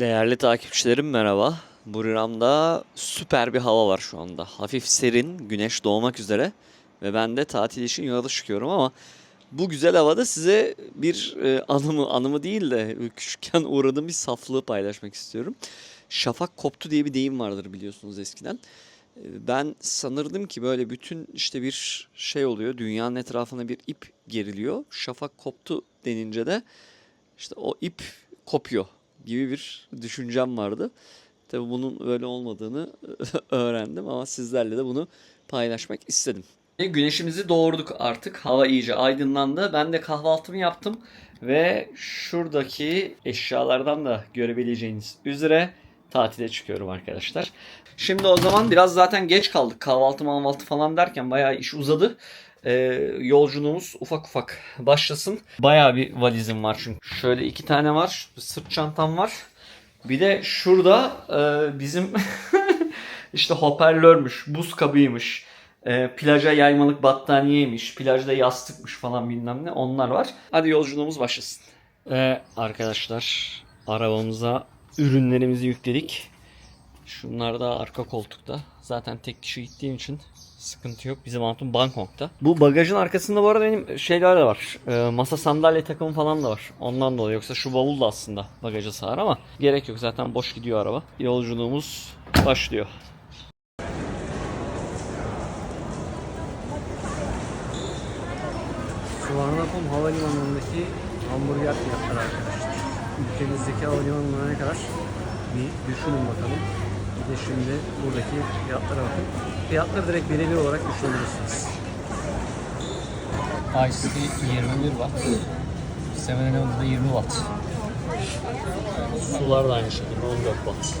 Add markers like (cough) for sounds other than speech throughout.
Değerli takipçilerim merhaba. Buriram'da süper bir hava var şu anda. Hafif serin, güneş doğmak üzere ve ben de tatil için yola çıkıyorum ama bu güzel havada size bir e, anımı, anımı değil de küçükken uğradığım bir saflığı paylaşmak istiyorum. Şafak koptu diye bir deyim vardır biliyorsunuz eskiden. E, Ben sanırdım ki böyle bütün işte bir şey oluyor. Dünyanın etrafına bir ip geriliyor. Şafak koptu denince de işte o ip kopuyor gibi bir düşüncem vardı. Tabii bunun öyle olmadığını (laughs) öğrendim ama sizlerle de bunu paylaşmak istedim. Güneşimizi doğurduk artık. Hava iyice aydınlandı. Ben de kahvaltımı yaptım ve şuradaki eşyalardan da görebileceğiniz üzere tatile çıkıyorum arkadaşlar. Şimdi o zaman biraz zaten geç kaldık. Kahvaltı mahvaltı falan derken bayağı iş uzadı. Ee, yolculuğumuz ufak ufak başlasın. Bayağı bir valizim var çünkü. Şöyle iki tane var. Sırt çantam var. Bir de şurada e, bizim (laughs) işte hoparlörmüş, buz kabıymış, e, plaja yaymalık battaniyeymiş, plajda yastıkmış falan bilmem ne onlar var. Hadi yolculuğumuz başlasın. Ve arkadaşlar arabamıza ürünlerimizi yükledik. Şunlar da arka koltukta. Zaten tek kişi gittiğim için sıkıntı yok. Bizim hatun Bangkok'ta. Bu bagajın arkasında bu arada benim şeyler de var. Ee, masa sandalye takımı falan da var. Ondan dolayı yoksa şu bavul da aslında bagaja sığar ama gerek yok. Zaten boş gidiyor araba. Yolculuğumuz başlıyor. Suvarnabhum Havalimanı'ndaki hamburger fiyatları arkadaşlar. Ülkemizdeki havalimanına ne kadar bir düşünün bakalım. De şimdi buradaki fiyatlara bakın. Fiyatları direkt birebir olarak düşünebilirsiniz. Ice tea 21 watt. 7-Eleven'da 20 watt. Sular da aynı şekilde 14 watt.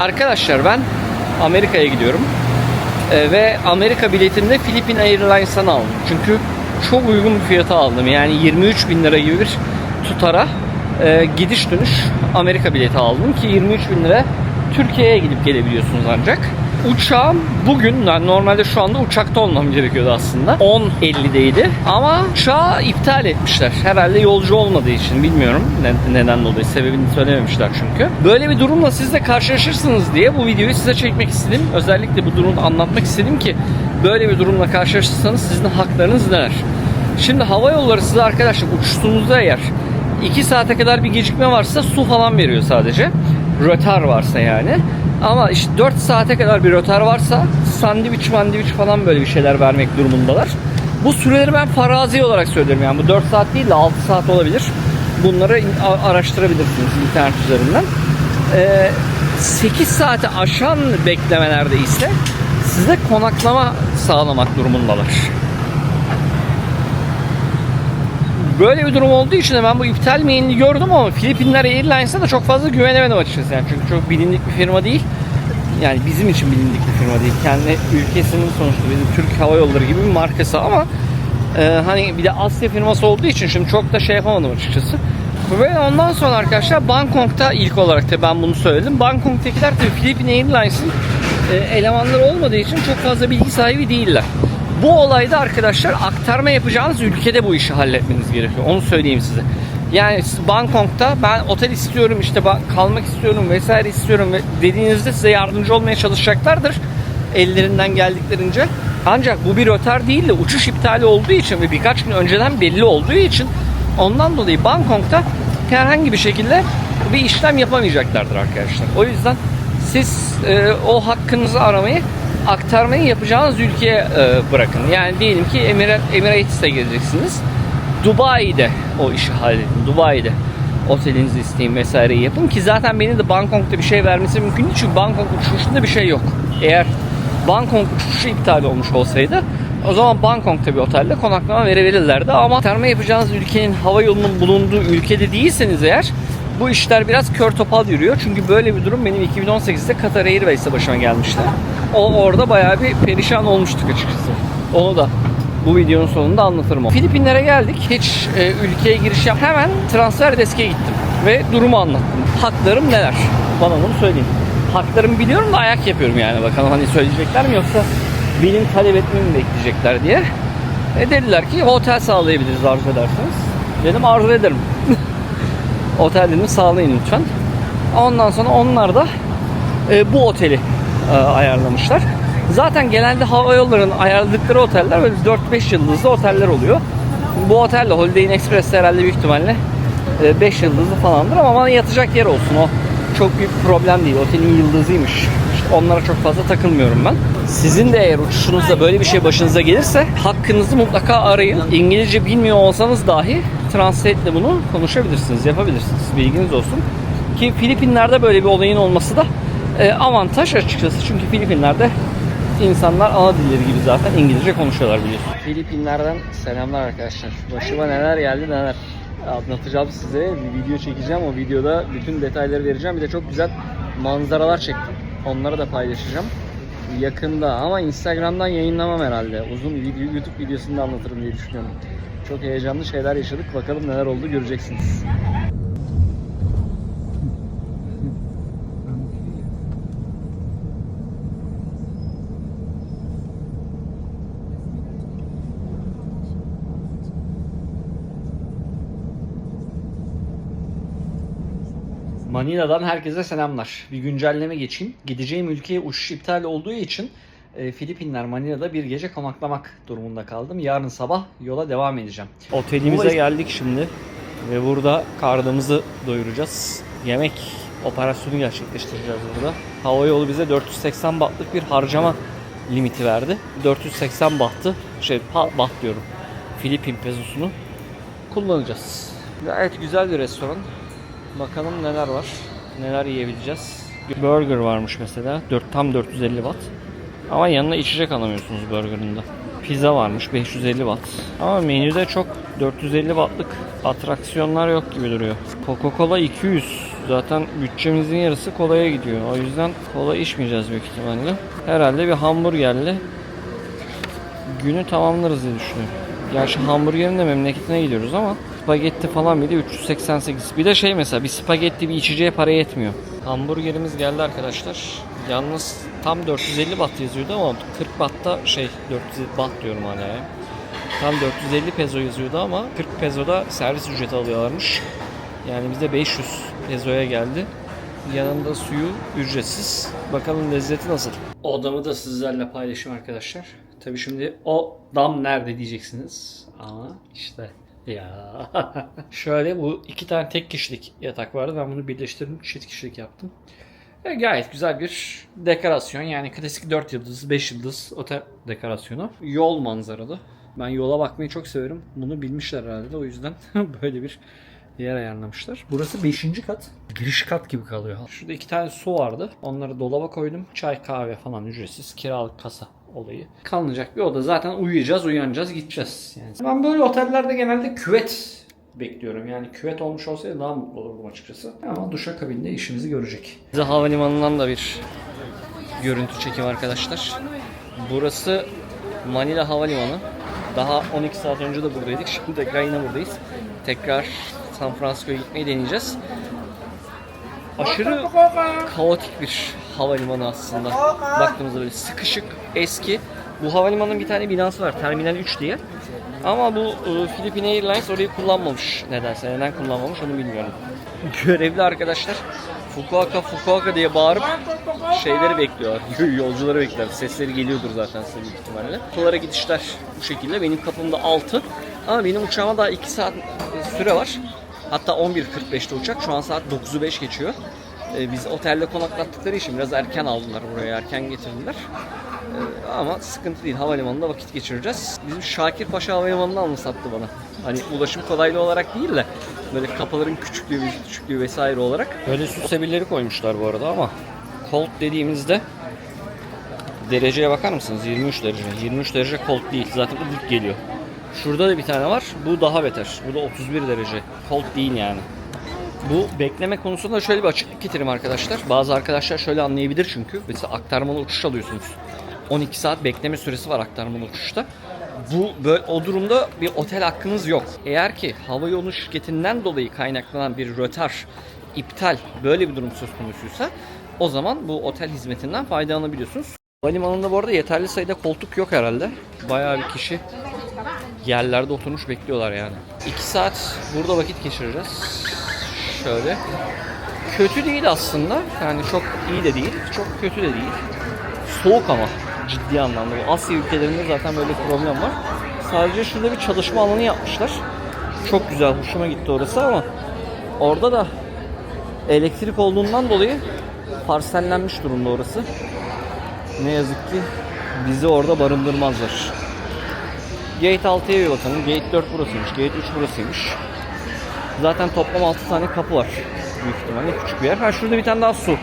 Arkadaşlar ben Amerika'ya gidiyorum. Ee, ve Amerika biletini de Philippine Airlines'tan aldım. Çünkü çok uygun bir fiyata aldım. Yani 23 bin lira gibi bir tutara e, gidiş dönüş Amerika bileti aldım ki 23 bin lira Türkiye'ye gidip gelebiliyorsunuz ancak. Uçağım bugün, yani normalde şu anda uçakta olmam gerekiyordu aslında. 10.50'deydi ama uçağı iptal etmişler. Herhalde yolcu olmadığı için bilmiyorum ne- neden dolayı sebebini söylememişler çünkü. Böyle bir durumla siz de karşılaşırsınız diye bu videoyu size çekmek istedim. Özellikle bu durumu anlatmak istedim ki böyle bir durumla karşılaşırsanız sizin haklarınız neler? Şimdi hava yolları size arkadaşlar uçtuğunuzda eğer 2 saate kadar bir gecikme varsa su falan veriyor sadece. Rötar varsa yani. Ama işte 4 saate kadar bir rötar varsa sandviç mandviç falan böyle bir şeyler vermek durumundalar. Bu süreleri ben farazi olarak söylüyorum yani bu 4 saat değil de 6 saat olabilir. Bunları araştırabilirsiniz internet üzerinden. Ee, 8 saate aşan beklemelerde ise size konaklama sağlamak durumundalar. Böyle bir durum olduğu için de ben bu iptal mailini gördüm ama Filipinler Airlines'a da çok fazla güvenemedim açıkçası. Yani çünkü çok bilindik bir firma değil. Yani bizim için bilindik bir firma değil. Kendi ülkesinin sonuçta bizim Türk Hava Yolları gibi bir markası ama e, hani bir de Asya firması olduğu için şimdi çok da şey yapamadım açıkçası. Ve ondan sonra arkadaşlar Bangkok'ta ilk olarak da ben bunu söyledim. Bangkok'takiler tabii Philippine Airlines'ın e, elemanları olmadığı için çok fazla bilgi sahibi değiller. Bu olayda arkadaşlar aktarma yapacağınız ülkede bu işi halletmeniz gerekiyor. Onu söyleyeyim size. Yani Bangkok'ta ben otel istiyorum işte kalmak istiyorum vesaire istiyorum dediğinizde size yardımcı olmaya çalışacaklardır ellerinden geldiklerince. Ancak bu bir rötar değil de uçuş iptali olduğu için ve birkaç gün önceden belli olduğu için ondan dolayı Bangkok'ta herhangi bir şekilde bir işlem yapamayacaklardır arkadaşlar. O yüzden siz e, o hakkınızı aramayı aktarmayı yapacağınız ülkeye e, bırakın. Yani diyelim ki Emirat, Emirates'e geleceksiniz. Dubai'de o işi halledin. Dubai'de otelinizi isteyin vesaireyi yapın ki zaten beni de Bangkok'ta bir şey vermesi mümkün değil çünkü Bangkok uçuşunda bir şey yok. Eğer Bangkok uçuşu iptal olmuş olsaydı o zaman Bangkok'ta bir otelde konaklama verebilirlerdi ama aktarma yapacağınız ülkenin hava yolunun bulunduğu ülkede değilseniz eğer bu işler biraz kör topal yürüyor. Çünkü böyle bir durum benim 2018'de Qatar Airways'te başıma gelmişti. O orada bayağı bir perişan olmuştuk açıkçası. Onu da bu videonun sonunda anlatırım. Filipinlere geldik. Hiç e, ülkeye giriş yap. Hemen transfer deske gittim. Ve durumu anlattım. Haklarım neler? Bana onu söyleyin. Haklarımı biliyorum da ayak yapıyorum yani. Bakalım hani söyleyecekler mi yoksa benim talep etmemi mi bekleyecekler diye. E dediler ki otel sağlayabiliriz arzu ederseniz. Dedim arzu ederim. (laughs) Otel dedim sağlayın lütfen. Ondan sonra onlar da e, bu oteli e, ayarlamışlar. Zaten genelde hava yollarının ayarladıkları oteller böyle 4-5 yıldızlı oteller oluyor. Bu otel de Holiday Inn Express herhalde büyük ihtimalle 5 yıldızlı falandır ama bana yatacak yer olsun. O çok büyük bir problem değil. Otelin yıldızıymış. İşte onlara çok fazla takılmıyorum ben. Sizin de eğer uçuşunuzda böyle bir şey başınıza gelirse hakkınızı mutlaka arayın. İngilizce bilmiyor olsanız dahi translate ile bunu konuşabilirsiniz, yapabilirsiniz. Bilginiz olsun. Ki Filipinler'de böyle bir olayın olması da e, avantaj açıkçası. Çünkü Filipinler'de insanlar ana dilleri gibi zaten İngilizce konuşuyorlar biliyorsun. Filipinler'den selamlar arkadaşlar. Başıma neler geldi neler. Anlatacağım size. Bir video çekeceğim. O videoda bütün detayları vereceğim. Bir de çok güzel manzaralar çektim. Onları da paylaşacağım. Yakında ama Instagram'dan yayınlamam herhalde. Uzun video, YouTube videosunda anlatırım diye düşünüyorum. Çok heyecanlı şeyler yaşadık. Bakalım neler oldu göreceksiniz. Manila'dan herkese selamlar. Bir güncelleme geçeyim. Gideceğim ülkeye uçuş iptal olduğu için e, Filipinler Manila'da bir gece konaklamak durumunda kaldım. Yarın sabah yola devam edeceğim. Otelimize geldik şimdi ve burada karnımızı doyuracağız. Yemek operasyonu gerçekleştireceğiz burada. Hava yolu bize 480 bahtlık bir harcama limiti verdi. 480 bahtı, şey baht diyorum. Filipin pezosunu kullanacağız. Gayet güzel bir restoran. Bakalım neler var. Neler yiyebileceğiz. Burger varmış mesela. 4 tam 450 watt. Ama yanına içecek alamıyorsunuz burgerında. Pizza varmış 550 watt. Ama menüde çok 450 wattlık atraksiyonlar yok gibi duruyor. Coca-Cola 200. Zaten bütçemizin yarısı kolaya gidiyor. O yüzden kola içmeyeceğiz büyük ihtimalle. Herhalde bir hamburgerle günü tamamlarız diye düşünüyorum. Gerçi hamburgerin de memleketine gidiyoruz ama spagetti falan bir de 388. Bir de şey mesela bir spagetti bir içeceğe para yetmiyor. Hamburgerimiz geldi arkadaşlar. Yalnız tam 450 baht yazıyordu ama 40 bahtta şey 400 baht diyorum hala ya. Tam 450 peso yazıyordu ama 40 pesoda servis ücreti alıyorlarmış. Yani bize 500 pesoya geldi. Yanında suyu ücretsiz. Bakalım lezzeti nasıl? Odamı da sizlerle paylaşayım arkadaşlar. Tabii şimdi o dam nerede diyeceksiniz. Ama işte ya. (laughs) Şöyle bu iki tane tek kişilik yatak vardı. Ben bunu birleştirdim. Çift kişilik yaptım. Ve gayet güzel bir dekorasyon. Yani klasik 4 yıldız, 5 yıldız otel dekorasyonu. Yol manzaralı. Ben yola bakmayı çok severim. Bunu bilmişler herhalde. O yüzden (laughs) böyle bir yer ayarlamışlar. Burası 5. kat. Giriş kat gibi kalıyor. Şurada iki tane su vardı. Onları dolaba koydum. Çay, kahve falan ücretsiz. Kiralık kasa olayı. Kalınacak bir oda. Zaten uyuyacağız, uyanacağız, gideceğiz. Yani ben böyle otellerde genelde küvet bekliyorum. Yani küvet olmuş olsaydı daha mutlu olurdum açıkçası. Ama duşakabinde işimizi görecek. Bize havalimanından da bir görüntü çekim arkadaşlar. Burası Manila Havalimanı. Daha 12 saat önce de buradaydık. Şimdi tekrar yine buradayız. Tekrar San Francisco'ya gitmeyi deneyeceğiz. Aşırı kaotik bir havalimanı aslında. Baktığımızda böyle sıkışık, eski. Bu havalimanının bir tane binası var. Terminal 3 diye. Ama bu e, Philippine Airlines orayı kullanmamış nedense. Neden kullanmamış onu bilmiyorum. (laughs) Görevli arkadaşlar Fukuoka Fukuoka diye bağırıp şeyleri bekliyorlar. (laughs) Yolcuları bekliyorlar. Sesleri geliyordur zaten size büyük ihtimalle. Okullara gidişler bu şekilde. Benim kapımda 6. Ama benim uçağıma daha 2 saat süre var. Hatta 11.45'te uçak. Şu an saat 9'u 5 geçiyor. Ee, biz otelde konaklattıkları için biraz erken aldılar buraya. Erken getirdiler. Ee, ama sıkıntı değil. Havalimanında vakit geçireceğiz. Bizim Şakir Paşa Havalimanı'nı anımsattı bana. Hani ulaşım kolaylığı olarak değil de böyle kapıların küçüklüğü, küçüklüğü vesaire olarak. Böyle süs sebilleri koymuşlar bu arada ama cold dediğimizde dereceye bakar mısınız? 23 derece. 23 derece cold değil. Zaten ılık geliyor. Şurada da bir tane var. Bu daha beter. Bu da 31 derece. Cold değil yani. Bu bekleme konusunda şöyle bir açıklık getireyim arkadaşlar. Bazı arkadaşlar şöyle anlayabilir çünkü. Mesela aktarmalı uçuş alıyorsunuz. 12 saat bekleme süresi var aktarmalı uçuşta. Bu böyle, o durumda bir otel hakkınız yok. Eğer ki havayolu şirketinden dolayı kaynaklanan bir rötar, iptal böyle bir durum söz konusuysa o zaman bu otel hizmetinden faydalanabiliyorsunuz. Havalimanında bu arada yeterli sayıda koltuk yok herhalde. Bayağı bir kişi yerlerde oturmuş bekliyorlar yani. 2 saat burada vakit geçireceğiz. Şöyle. kötü değil aslında. Yani çok iyi de değil, çok kötü de değil. Soğuk ama ciddi anlamda. Bu Asya ülkelerinde zaten böyle problem var. Sadece şurada bir çalışma alanı yapmışlar. Çok güzel, hoşuma gitti orası ama orada da elektrik olduğundan dolayı parsellenmiş durumda orası. Ne yazık ki bizi orada barındırmazlar. Gate 6'ya bir bakalım. Gate 4 burasıymış. Gate 3 burasıymış. Zaten toplam 6 tane kapı var. Büyük ihtimalle küçük bir yer. Ha şurada bir tane daha su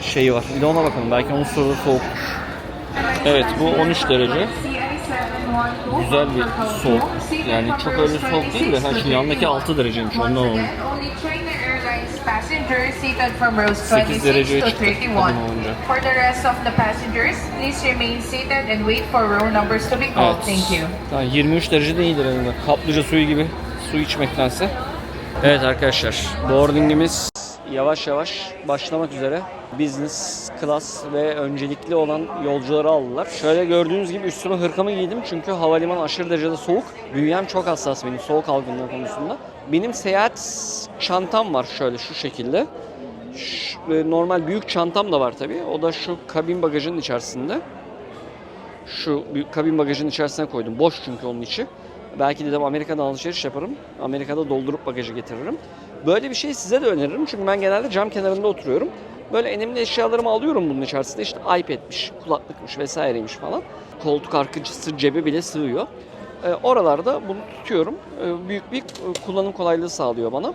şeyi var. Bir de ona bakalım. Belki onun sırada soğukmuş. Evet bu 13 derece. Güzel bir soğuk. Yani çok öyle soğuk değil de ha şu yandaki 6 dereceymiş ondan rows 8 26 dereceye çıktı 31. kadın olunca. For the rest of the passengers, please remain seated and wait for row numbers to be called. Evet. Thank you. Tamam, 23 derecede iyidir en azından. Kaplıca suyu gibi su içmektense. Evet arkadaşlar, boardingimiz yavaş yavaş başlamak üzere. Business class ve öncelikli olan yolcuları aldılar. Şöyle gördüğünüz gibi üstüme hırkamı giydim çünkü havalimanı aşırı derecede soğuk. Bünyem çok hassas benim soğuk algınlığı konusunda. Benim seyahat çantam var şöyle şu şekilde. Ş- e, normal büyük çantam da var tabii. O da şu kabin bagajının içerisinde şu kabin bagajının içerisine koydum. Boş çünkü onun içi. Belki dedim Amerika'dan alışveriş yaparım. Amerika'da doldurup bagajı getiririm. Böyle bir şey size de öneririm. Çünkü ben genelde cam kenarında oturuyorum. Böyle önemli eşyalarımı alıyorum bunun içerisinde. İşte iPad'miş, kulaklıkmış vesaireymiş falan. Koltuk arkacısı cebe bile sığıyor. Ee, oralarda bunu tutuyorum. Ee, büyük bir e, kullanım kolaylığı sağlıyor bana.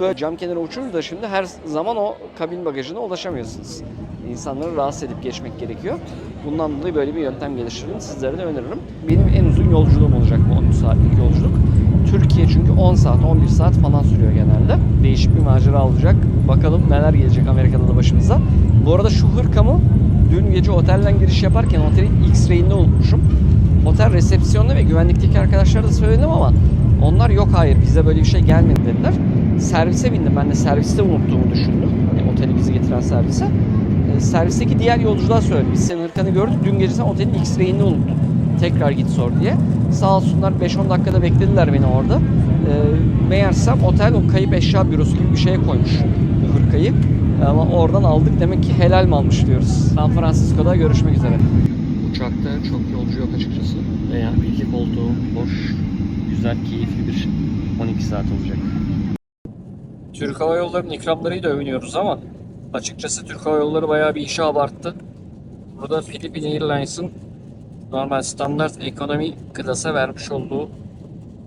Böyle cam kenarı uçunca da şimdi her zaman o kabin bagajına ulaşamıyorsunuz. İnsanları rahatsız edip geçmek gerekiyor. Bundan dolayı böyle bir yöntem geliştirdim. Sizlere de öneririm. Benim en uzun yolculuğum olacak bu 13 saatlik yolculuk. Türkiye çünkü 10 saat, 11 saat falan sürüyor genelde. Değişik bir macera olacak. Bakalım neler gelecek Amerika'da da başımıza. Bu arada şu hırkamı dün gece otelden giriş yaparken otelin X-ray'inde unutmuşum. Otel resepsiyonda ve güvenlikteki arkadaşlara da söyledim ama onlar yok hayır bize böyle bir şey gelmedi dediler. Servise bindim. Ben de serviste unuttuğumu düşündüm. Hani oteli bizi getiren servise. E, servisteki diğer yolcular söyledi. Biz senin hırkanı gördük. Dün gece sen otelin X-ray'ini unuttun. Tekrar git sor diye. Sağ olsunlar 5-10 dakikada beklediler beni orada. E, meğersem otel o kayıp eşya bürosu gibi bir şeye koymuş bu hırkayı. Ama oradan aldık. Demek ki helal mi almış diyoruz. San Francisco'da görüşmek üzere. Uçakta çok yolcu yok açıkçası. Veya iki koltuğu boş, güzel, keyifli bir 12 saat olacak. Türk Hava Yolları'nın ikramlarıyla övünüyoruz ama açıkçası Türk Hava Yolları bayağı bir işi abarttı. Burada Philippine Airlines'ın normal standart ekonomi klasa vermiş olduğu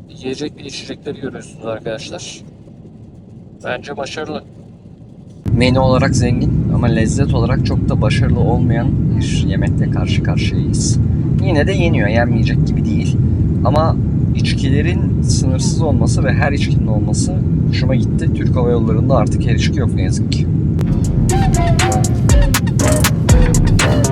yiyecek ve içecekleri görüyorsunuz arkadaşlar. Bence başarılı. Menü olarak zengin ama lezzet olarak çok da başarılı olmayan bir yemekle karşı karşıyayız. Yine de yeniyor, yenmeyecek gibi değil. Ama içkilerin sınırsız olması ve her içkinin olması hoşuma gitti. Türk Hava Yolları'nda artık her içki yok ne yazık ki. Thank you.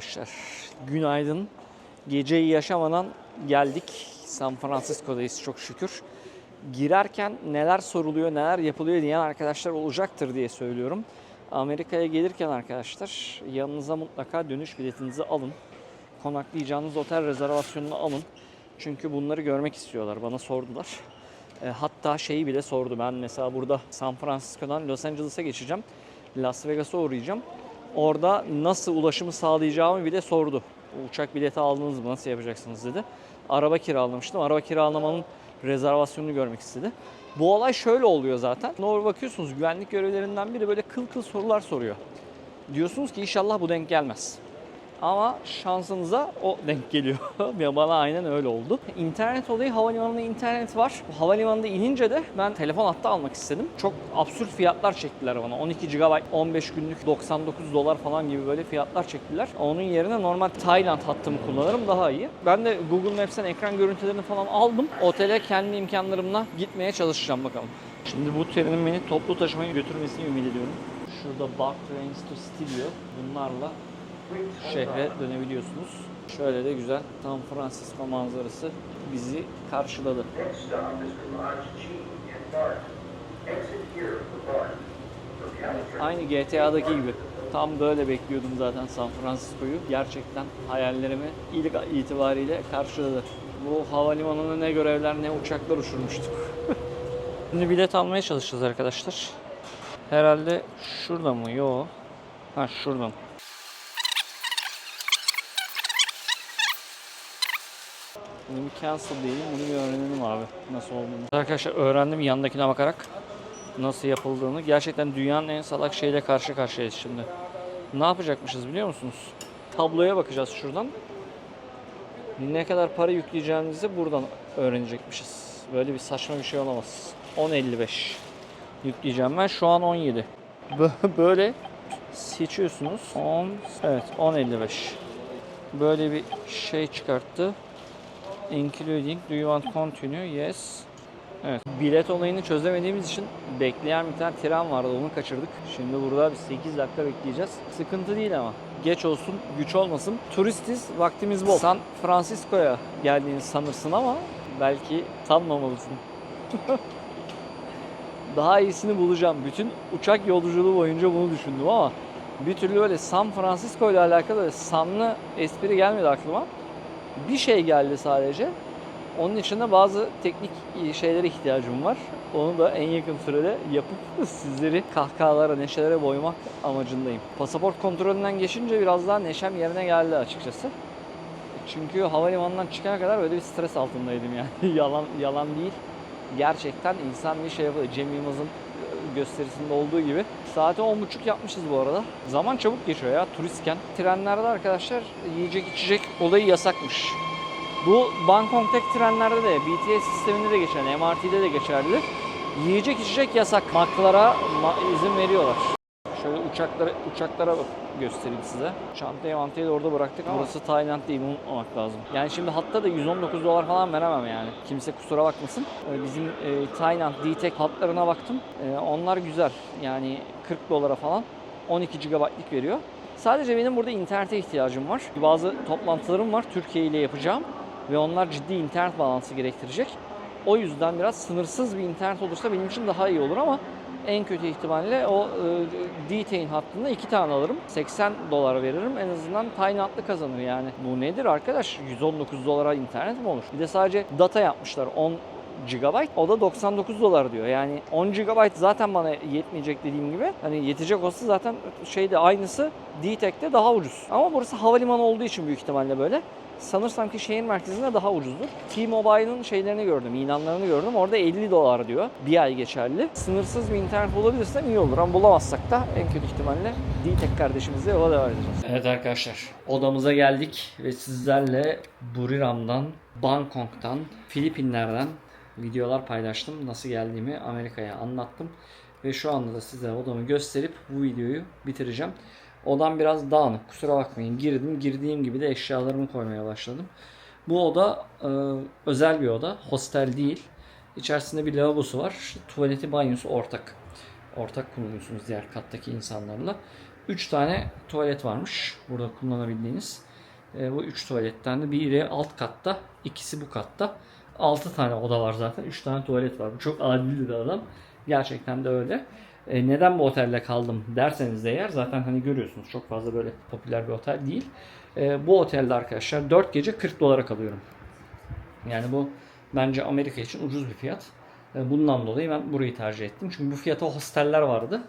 Arkadaşlar, günaydın. Geceyi yaşamadan geldik. San Francisco'dayız çok şükür. Girerken neler soruluyor, neler yapılıyor diyen arkadaşlar olacaktır diye söylüyorum. Amerika'ya gelirken arkadaşlar yanınıza mutlaka dönüş biletinizi alın. Konaklayacağınız otel rezervasyonunu alın. Çünkü bunları görmek istiyorlar. Bana sordular. E, hatta şeyi bile sordu. Ben mesela burada San Francisco'dan Los Angeles'a geçeceğim. Las Vegas'a uğrayacağım. Orada nasıl ulaşımı sağlayacağımı bile sordu. Uçak bileti aldınız mı? Nasıl yapacaksınız dedi. Araba kiralamıştım. Araba kiralamanın rezervasyonunu görmek istedi. Bu olay şöyle oluyor zaten. Doğru bakıyorsunuz güvenlik görevlerinden biri böyle kıl kıl sorular soruyor. Diyorsunuz ki inşallah bu denk gelmez. Ama şansınıza o denk geliyor. (laughs) Ya bana aynen öyle oldu. İnternet olayı havalimanında internet var. Havalimanında inince de ben telefon hattı almak istedim. Çok absürt fiyatlar çektiler bana. 12 GB 15 günlük 99 dolar falan gibi böyle fiyatlar çektiler. Onun yerine normal Tayland hattımı kullanırım daha iyi. Ben de Google Maps'ten ekran görüntülerini falan aldım. Otele kendi imkanlarımla gitmeye çalışacağım bakalım. Şimdi bu trenin beni toplu taşımaya götürmesini ümit ediyorum. Şurada Bar Trains to diyor. Bunlarla şehre dönebiliyorsunuz. Şöyle de güzel San Francisco manzarası bizi karşıladı. Aynı GTA'daki gibi. Tam böyle bekliyordum zaten San Francisco'yu. Gerçekten hayallerimi ilk itibariyle karşıladı. Bu havalimanına ne görevler ne uçaklar uçurmuştuk. (laughs) Şimdi bilet almaya çalışacağız arkadaşlar. Herhalde şurada mı? Yo. Ha şuradan. Bunu bir cancel diyelim, bunu bir öğrenelim abi nasıl olduğunu. Arkadaşlar öğrendim yandakine bakarak nasıl yapıldığını. Gerçekten dünyanın en salak şeyle karşı karşıyayız şimdi. Ne yapacakmışız biliyor musunuz? Tabloya bakacağız şuradan. Ne kadar para yükleyeceğimizi buradan öğrenecekmişiz. Böyle bir saçma bir şey olamaz. 10.55 yükleyeceğim ben. Şu an 17. Bö- (laughs) Böyle seçiyorsunuz. 10 evet 10.55. Böyle bir şey çıkarttı. Including do you want continue? Yes. Evet. Bilet olayını çözemediğimiz için bekleyen bir tane tren vardı. Onu kaçırdık. Şimdi burada bir 8 dakika bekleyeceğiz. Sıkıntı değil ama. Geç olsun, güç olmasın. Turistiz, vaktimiz bol. San Francisco'ya geldiğini sanırsın ama belki sanmamalısın. (laughs) Daha iyisini bulacağım. Bütün uçak yolculuğu boyunca bunu düşündüm ama bir türlü öyle San Francisco ile alakalı sanlı espri gelmedi aklıma. Bir şey geldi sadece. Onun için de bazı teknik şeylere ihtiyacım var. Onu da en yakın sürede yapıp (laughs) sizleri kahkahalara, neşelere boymak amacındayım. Pasaport kontrolünden geçince biraz daha neşem yerine geldi açıkçası. Çünkü havalimanından çıkana kadar böyle bir stres altındaydım yani. (laughs) yalan yalan değil. Gerçekten insan bir şey yapıyor. Cem Yılmaz'ın e, gösterisinde olduğu gibi. Saate 10.30 yapmışız bu arada. Zaman çabuk geçiyor ya turistken. Trenlerde arkadaşlar yiyecek içecek olayı yasakmış. Bu Bangkok'taki trenlerde de BTS sisteminde de geçerli, MRT'de de geçerli. Yiyecek içecek yasak. Maklara ma- izin veriyorlar. Şöyle uçaklara uçaklara bak göstereyim size. Çantayı mantayı da orada bıraktık ama burası Tayland değil unutmamak lazım. Yani şimdi hatta da 119 dolar falan veremem yani. Kimse kusura bakmasın. Ee, Bizim e, Tayland D-Tech hatlarına baktım. Ee, onlar güzel. Yani 40 dolara falan 12 GB'lik veriyor. Sadece benim burada internete ihtiyacım var. Bazı toplantılarım var Türkiye ile yapacağım ve onlar ciddi internet bağlantısı gerektirecek. O yüzden biraz sınırsız bir internet olursa benim için daha iyi olur ama en kötü ihtimalle o e, D-Tain hattında iki tane alırım. 80 dolar veririm. En azından Taylandlı kazanır yani. Bu nedir arkadaş? 119 dolara internet mi olur? Bir de sadece data yapmışlar. 10 GB. O da 99 dolar diyor. Yani 10 GB zaten bana yetmeyecek dediğim gibi. Hani yetecek olsa zaten şeyde aynısı D-Tech'te daha ucuz. Ama burası havalimanı olduğu için büyük ihtimalle böyle. Sanırsam ki şehir merkezinde daha ucuzdur. T-Mobile'ın şeylerini gördüm, ilanlarını gördüm. Orada 50 dolar diyor. Bir ay geçerli. Sınırsız bir internet bulabilirsem iyi olur ama bulamazsak da en kötü ihtimalle D-Tech kardeşimizle yola devam edeceğiz. Evet arkadaşlar, odamıza geldik ve sizlerle Buriram'dan, Bangkok'tan, Filipinler'den videolar paylaştım. Nasıl geldiğimi Amerika'ya anlattım. Ve şu anda da size odamı gösterip bu videoyu bitireceğim. Odam biraz dağınık. Kusura bakmayın. Girdim. Girdiğim gibi de eşyalarımı koymaya başladım. Bu oda e, özel bir oda. Hostel değil. İçerisinde bir lavabosu var. Tuvaleti, banyosu ortak. Ortak kullanıyorsunuz diğer kattaki insanlarla. 3 tane tuvalet varmış. Burada kullanabildiğiniz. E, bu 3 tuvaletten de biri alt katta, ikisi bu katta. 6 tane oda var zaten. 3 tane tuvalet var. Bu çok adil bir adam. Gerçekten de öyle. E, neden bu otelde kaldım derseniz de eğer zaten hani görüyorsunuz çok fazla böyle popüler bir otel değil. E, bu otelde arkadaşlar 4 gece 40 dolara kalıyorum. Yani bu bence Amerika için ucuz bir fiyat. E, bundan dolayı ben burayı tercih ettim. Çünkü bu fiyata hosteller vardı.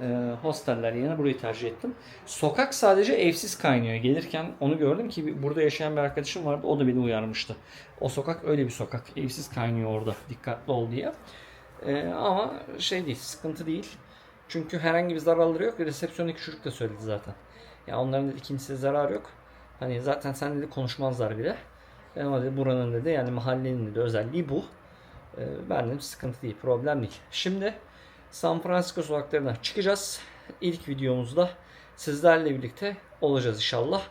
E, hosteller yerine burayı tercih ettim. Sokak sadece evsiz kaynıyor. Gelirken onu gördüm ki burada yaşayan bir arkadaşım vardı. O da beni uyarmıştı. O sokak öyle bir sokak. Evsiz kaynıyor orada. Dikkatli ol diye. Ee, ama şey değil, sıkıntı değil. Çünkü herhangi bir zararları yok. Resepsiyondaki çocuk da söyledi zaten. Ya onların dedi kimseye zarar yok. Hani zaten sen dedi konuşmazlar bile. E, Ama dedi buranın dedi yani mahallenin dedi özelliği bu. E, Ben dedim sıkıntı değil, problem değil. Şimdi San Francisco sokaklarına çıkacağız. İlk videomuzda sizlerle birlikte olacağız inşallah.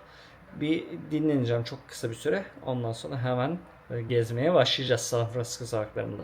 Bir dinleneceğim çok kısa bir süre. Ondan sonra hemen e, gezmeye başlayacağız San Francisco sokaklarında.